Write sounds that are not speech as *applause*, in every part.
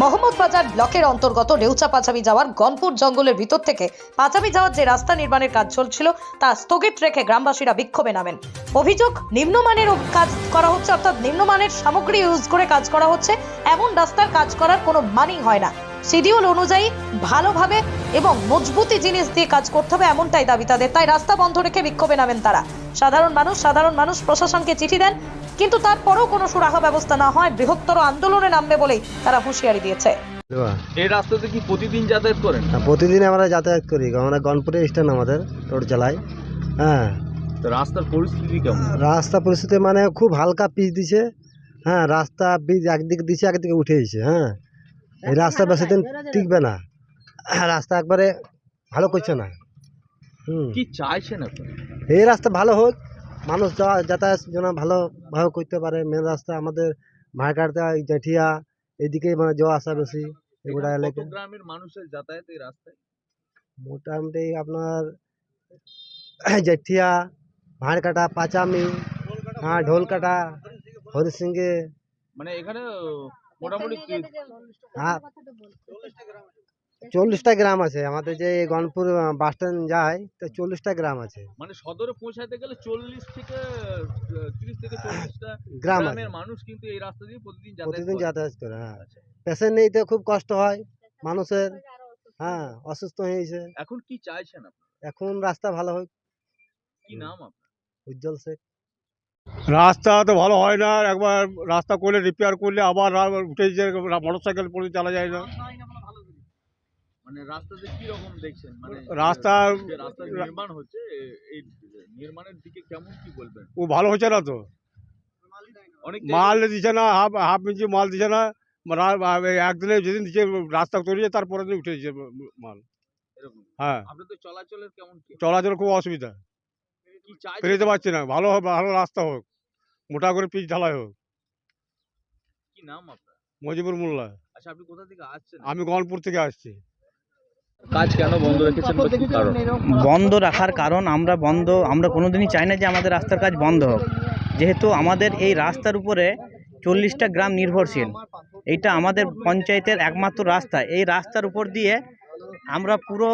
মোহাম্মদ বাজার ব্লকের অন্তর্গত রেউচা পাচামি যাওয়ার গনপুর জঙ্গলের ভিতর থেকে পাচামি যাওয়ার যে রাস্তা নির্মাণের কাজ চলছিল, তা স্থগিত রেখে গ্রামবাসীরা বিক্ষোভে নামেন। অভিযোগ, নিম্নমানের কাজ করা হচ্ছে, অর্থাৎ নিম্নমানের সামগ্রী ইউজ করে কাজ করা হচ্ছে, এমন রাস্তার কাজ করার কোনো মানেই হয় না। শিডিউল অনুযায়ী ভালোভাবে এবং মজবুতি জিনিস দিয়ে কাজ করতে হবে এমনটাই দাবি তাদের। তাই রাস্তা বন্ধ রেখে বিক্ষোভে নামেন তারা। সাধারণ মানুষ সাধারণ মানুষ প্রশাসনকে চিঠি দেন কিন্তু তারপরেও কোনো সুরাহা ব্যবস্থা না হয় বৃহত্তর আন্দোলনে নামবে বলেই তারা হুঁশিয়ারি দিয়েছে। এই রাস্তাতে কি প্রতিদিন যাতায়াত করেন? প্রতিদিন আমরা যাতায়াত করি। আমরা গনপুরে স্ট্যান্ড আমাদের টোট চালাই হ্যাঁ। তো রাস্তার পরিস্থিতি কেমন? রাস্তা পরিস্থিতি মানে খুব হালকা পিচ দিছে। হ্যাঁ রাস্তা পিচ একদিকে দিছে একদিকে উঠে দিছে হ্যাঁ। এই রাস্তা বেশি দিন টিকবে না। রাস্তা একবারে ভালো করছে না। হুম। কি চাইছেন আপনি? এই রাস্তা ভালো হোক মানুষ যাওয়া যাতায়াত যেন ভালোভাবে করতে পারে মেন রাস্তা আমাদের মারকাটা জেঠিয়া এদিকে মানে যাওয়া আসা বেশি এগুলা এলাকা। গ্রামের মানুষের যাতায়াত এই রাস্তায়? মোটামুটি আপনার *coughs* জেঠিয়া ভাঁড়কাটা পাচামি হ্যাঁ ঢোলকাটা হরিসিংহে মানে এখানে মোটামুটি হ্যাঁ। চল্লিশটা গ্রাম আছে। আমাদের যে গনপুর বাস স্ট্যান্ড যায় তো চল্লিশটা গ্রাম আছে। মানে সদরে পৌঁছাতে গেলে চল্লিশ থেকে তিরিশ থেকে চল্লিশটা গ্রাম আছে। গ্রামের মানুষ কিন্তু এই রাস্তা দিয়ে প্রতিদিন যাতায়াত প্রতিদিন করে। যাতায়াত করে হ্যাঁ। আচ্ছা। পেশেন্ট নিতে খুব কষ্ট হয় মানুষের হ্যাঁ অসুস্থ হয়েছে। এখন কি চাইছেন আপনি এখন রাস্তা ভালো হোক কি নাম আপনার? উজ্জ্বল শেখ। রাস্তা তো ভালো হয় না একবার রাস্তা করলে রিপেয়ার করলে আবার উঠে যে মোটর সাইকেল পরে চালা যায় না। মানে রাস্তাতে কি রকম দেখছেন? মানে রাস্তা- রাস্তা নির্মাণ হচ্ছে এই নির্মাণের দিকে কেমন কি বলবেন? ও ভালো হচ্ছে না তো। মাল দিচ্ছে না হাফ হাফ ইঞ্চি মাল দিচ্ছে না একদিনে যেদিন দিচ্ছে রাস্তা তৈরি হয়েছে তারপরে দিন উঠে দিচ্ছে মাল। হ্যাঁ। চলাচলের কেমন চলাচল খুব অসুবিধা। পেরোতে পারছি না ভালো ভালো রাস্তা হোক মোটা করে পিচ ঢালাই হোক। কি নাম আপনার? মজিবুর মোল্লা। আচ্ছা আপনি কোথা থেকে আসছেন? আমি গনপুর থেকে আসছি। কাজ কেন বন্ধ রেখেছেন বা কি কারণ? বন্ধ রাখার কারণ আমরা বন্ধ আমরা কোনোদিনই চাই না যে আমাদের রাস্তার কাজ বন্ধ হোক। যেহেতু আমাদের এই রাস্তার উপরে চল্লিশটা গ্রাম নির্ভরশীল এইটা আমাদের পঞ্চায়েতের একমাত্র রাস্তা। এই রাস্তার উপর দিয়ে আমরা পুরো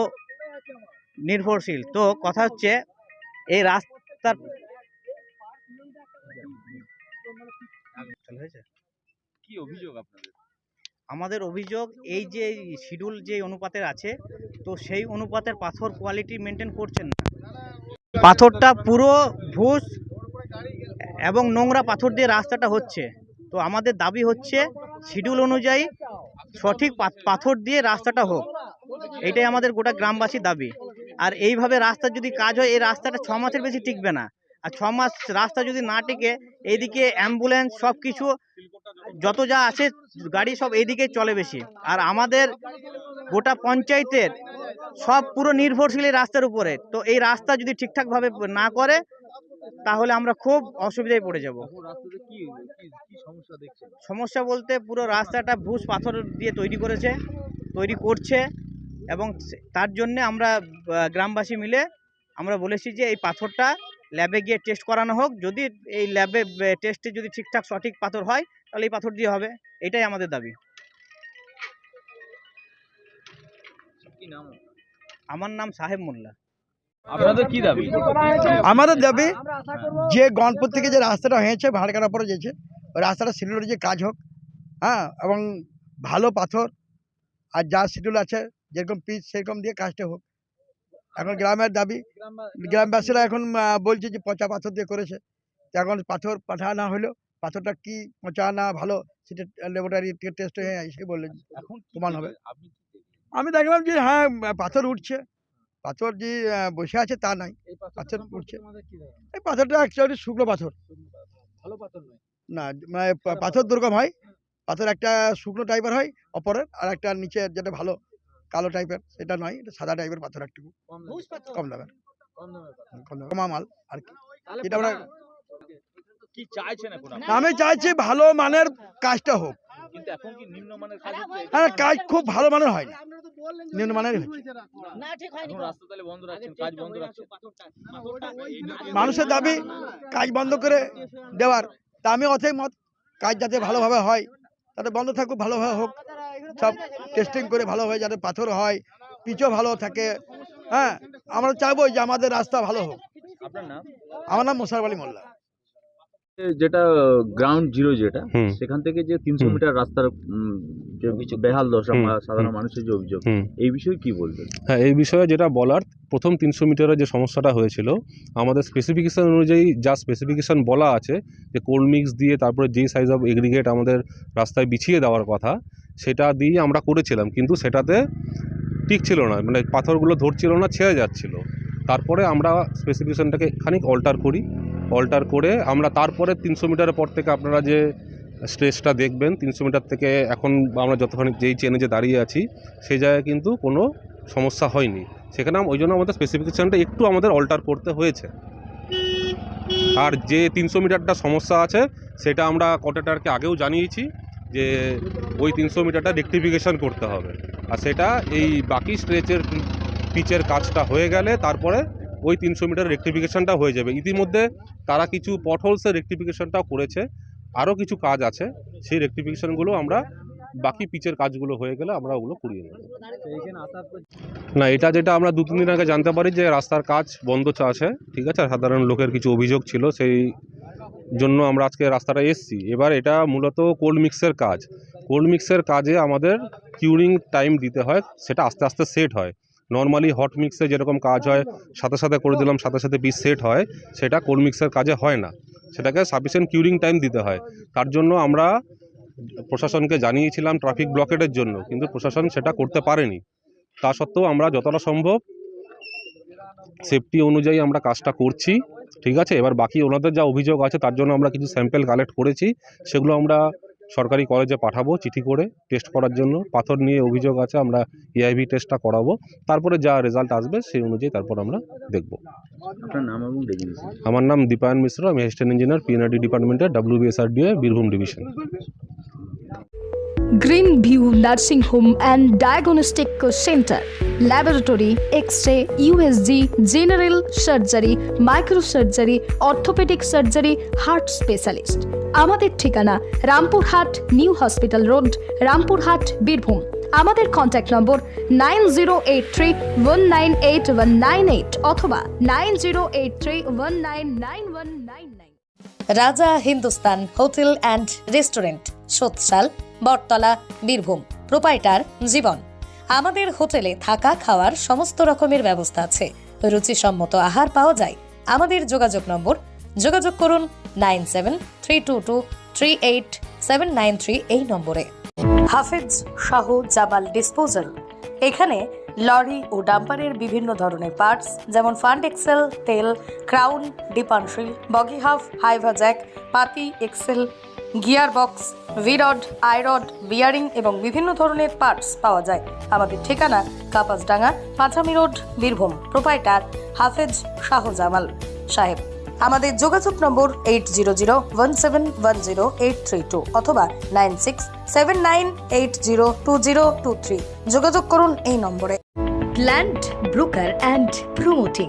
নির্ভরশীল। তো কথা হচ্ছে এই রাস্তার কি অভিযোগ আপনাদের? আমাদের অভিযোগ এই যে শিডিউল যে অনুপাতের আছে, তো সেই অনুপাতের পাথর কোয়ালিটি মেনটেন করছেন না। পাথরটা পুরো ভুস এবং নোংরা পাথর দিয়ে রাস্তাটা হচ্ছে। তো আমাদের দাবি হচ্ছে শিডিউল অনুযায়ী সঠিক পাথর দিয়ে রাস্তাটা হোক। এটাই আমাদের গোটা গ্রামবাসীর দাবি। আর এইভাবে রাস্তার যদি কাজ হয়, এই রাস্তাটা ছ মাসের বেশি টিকবে না। আর ছ মাস রাস্তা যদি না টিকে, এইদিকে অ্যাম্বুলেন্স সব কিছু যত যা আছে গাড়ি সব এইদিকে চলে বেশি। আর আমাদের গোটা পঞ্চায়েতের সব পুরো নির্ভরশীল এই রাস্তার উপরে। তো এই রাস্তা যদি ঠিকঠাকভাবে না করে তাহলে আমরা খুব অসুবিধায় পড়ে যাব। সমস্যা বলতে পুরো রাস্তাটা ভুস পাথর দিয়ে তৈরি করেছে তৈরি করছে এবং তার জন্যে আমরা গ্রামবাসী মিলে আমরা বলেছি যে এই পাথরটা ল্যাবে গিয়ে টেস্ট করানো হোক। যদি এই ল্যাবে টেস্টে যদি ঠিকঠাক সঠিক পাথর হয় তাহলে এই পাথর দিয়ে হবে। এটাই আমাদের দাবি। আমার নাম সাহেব মোল্লা। আপনাদের কি দাবি? আমাদের দাবি যে গণপুর থেকে যে রাস্তাটা হয়েছে ভাড়কাটা পরে যেছে ওই রাস্তাটা শিডিউলের যে কাজ হোক হ্যাঁ এবং ভালো পাথর আর যা শিডিউল আছে যেরকম পিচ সেরকম দিয়ে কাজটা হোক। এখন গ্রামের দাবি গ্রামবাসীরা এখন বলছে যে পচা পাথর দিয়ে করেছে। এখন পাথর পাঠা না হলেও পাথরটা কি পচা না ভালো সেটা ল্যাবরেটারি টেস্ট হয়ে এসে বললেন এখন প্রমাণ হবে। আমি দেখলাম যে হ্যাঁ পাথর উঠছে। পাথর যে বসে আছে তা নাই পাথর উঠছে। এই পাথরটা অ্যাকচুয়ালি শুকনো পাথর। ভালো পাথর নয়। না মানে পাথর দুর্গম হয়। পাথর একটা শুকনো টাইপের হয় অপরের আর একটা নিচে যেটা ভালো। কালো টাইপের এটা নয় এটা সাদা টাইপের পাথর? একটু কম দামে দামের। কম মাল আর কি। এটা আমরা-? আমি চাইছি ভালো মানের কাজটা হোক। কিন্তু এখন কি নিম্নমানের কাজ হচ্ছে? এটা হ্যাঁ কাজ খুব ভালো মানের হয় না। বন্ধ রাখছেন মানুষের দাবি কাজ বন্ধ করে দেওয়ার। তা আমি অথই মত কাজ যাতে ভালোভাবে হয় তাতে বন্ধ থাকুক ভালোভাবে হোক। সব টেস্টিং করে ভালো হয় যাতে পাথর হয় পিচও ভালো থাকে। হ্যাঁ আমরা চাইব যে আমাদের রাস্তা ভালো হোক। আমার নাম মোশারফ আলী মোল্লা। যেটা গ্রাউন্ড জিরো যেটা সেখান থেকে যে তিনশো মিটার রাস্তার বেহাল দশা বা সাধারণ মানুষের যে অভিযোগ এই বিষয়ে কি বলবেন? হ্যাঁ এই বিষয়ে যেটা বলার প্রথম তিনশো মিটারের যে সমস্যাটা হয়েছিল আমাদের স্পেসিফিকেশান অনুযায়ী যা স্পেসিফিকেশান বলা আছে যে কোল্ড মিক্স দিয়ে তারপরে যেই সাইজ অফ এগ্রিগেট আমাদের রাস্তায় বিছিয়ে দেওয়ার কথা সেটা দিয়ে আমরা করেছিলাম, কিন্তু সেটাতে ঠিক ছিল না। মানে পাথরগুলো ধরছিল না, ছেড়ে যাচ্ছিল। তারপরে আমরা স্পেসিফিকেশানটাকে খানিক অল্টার করি। অল্টার করে আমরা তারপরে তিনশো মিটারের পর থেকে আপনারা যে স্ট্রেসটা দেখবেন, তিনশো মিটার থেকে এখন আমরা যতখানি যেই চেনে যে দাঁড়িয়ে আছি, সেই জায়গায় কিন্তু কোনো সমস্যা হয়নি। সেখানে ওই জন্য আমাদের স্পেসিফিকেশানটা একটু আমাদের অল্টার করতে হয়েছে। আর যে তিনশো মিটারটা সমস্যা আছে, সেটা আমরা কন্ট্রাক্টরকে আগেও জানিয়েছি। যে ওই তিনশো মিটারটা রেকটিফিকেশান করতে হবে। আর সেটা এই বাকি স্ট্রেচের পিচের কাজটা হয়ে গেলে তারপরে ওই তিনশো মিটার রেকটিফিকেশানটা হয়ে যাবে। ইতিমধ্যে তারা কিছু পটহোলসের রেকটিফিকেশানটাও করেছে। আরও কিছু কাজ আছে। সেই রেকটিফিকেশানগুলো আমরা বাকি পিচের কাজগুলো হয়ে গেলে আমরা ওগুলো করিয়ে নেব। না, এটা যেটা আমরা দু তিন দিন আগে জানতে পারি যে রাস্তার কাজ বন্ধ আছে। ঠিক আছে? সাধারণ লোকের কিছু অভিযোগ ছিল, সেই জন্য আমরা আজকে রাস্তাটা এসছি। এবার এটা মূলত কোল্ড মিক্সের কাজ। কোল্ড মিক্সের কাজে আমাদের কিউরিং টাইম দিতে হয়, সেটা আস্তে আস্তে সেট হয়। নর্মালি হট মিক্সে যেরকম কাজ হয়, সাথে সাথে করে দিলাম, সাথে সাথে পিস সেট হয়, সেটা কোল্ড মিক্সের কাজে হয় না। সেটাকে সাফিসিয়েন্ট কিউরিং টাইম দিতে হয়। তার জন্য আমরা প্রশাসনকে জানিয়েছিলাম ট্রাফিক ব্লকেটের জন্য, কিন্তু প্রশাসন সেটা করতে পারেনি। তা সত্ত্বেও আমরা যতটা সম্ভব সেফটি অনুযায়ী আমরা কাজটা করছি। ঠিক আছে? এবার বাকি ওনাদের যা অভিযোগ আছে তার জন্য আমরা কিছু স্যাম্পেল কালেক্ট করেছি। সেগুলো আমরা সরকারি কলেজে পাঠাবো চিঠি করে টেস্ট করার জন্য। পাথর নিয়ে অভিযোগ আছে আমরা এআইভি টেস্টটা করাবো। তারপরে যা রেজাল্ট আসবে সেই অনুযায়ী তারপর আমরা দেখব। আমার নাম দীপায়ন মিশ্র আমি অ্যাসিস্ট্যান্ট ইঞ্জিনিয়ার পিএনআরডি ডিপার্টমেন্টের WBSRDA Birbhum division green view nursing home and diagnostic centre laboratory X ray USG general surgery microsurgery orthopaedic surgery heart specialist আমাদের ঠিকানা Rampurhat new hospital road, Rampurhat, Birbhum. আমাদের contact number nine zero eight three one nine eight one nine eight অথবা nine zero eight three one nine nine one nine nine Raja Hindustan hotel and restaurant, সোৎসাল Battala, Birbhum. Proprietor, Jiban. আমাদের হোটেলে থাকা, খাওয়ার সমস্ত রকমের ব্যবস্থা আছে। রুচিসম্মত আহার পাওয়া যায়। আমাদের যোগাযোগ নম্বর, যোগাযোগ করুন nine seven three two two three eight seven nine three এই নম্বরে। হাফেজ শাহ জামাল ডিসপোজাল। এখানে লরি ও ডাম্পারের বিভিন্ন ধরনের পার্টস, যেমন ফান্ড এক্সেল, তেল, ক্রাউন, ডিপানশিল, বগি হাফ, হাইভা জ্যাক, পাতি, এক্সেল গিয়ার বক্স ভিরড আইরড বিয়ারিং এবং বিভিন্ন ধরনের পার্টস পাওয়া যায়। আমাদের ঠিকানা কাপাসডাঙ্গা পাঁচামি রোড, বীরভূম। প্রোপাইটার হাফেজ শাহজামাল সাহেব। আমাদের যোগাযোগ number eight zero zero one seven one zero eight three two অথবা nine six seven nine eight zero two zero two three যোগাযোগ করুন এই নম্বরে। Land broker and promoting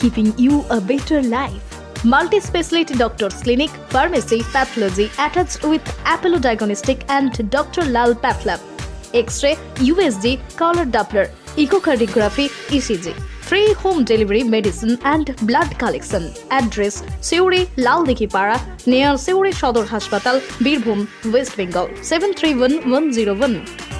keeping you a better life. Multi-speciality doctors clinic, pharmacy, pathology attached with Apollo Diagnostic and Dr. Lal Pathlab. X-ray, USG, color Doppler, echocardiography, ECG. Free home delivery medicine and blood collection. Address Seuri Laldiki Para near Seuri Shodor Hospital, Birbhum, West Bengal 731101.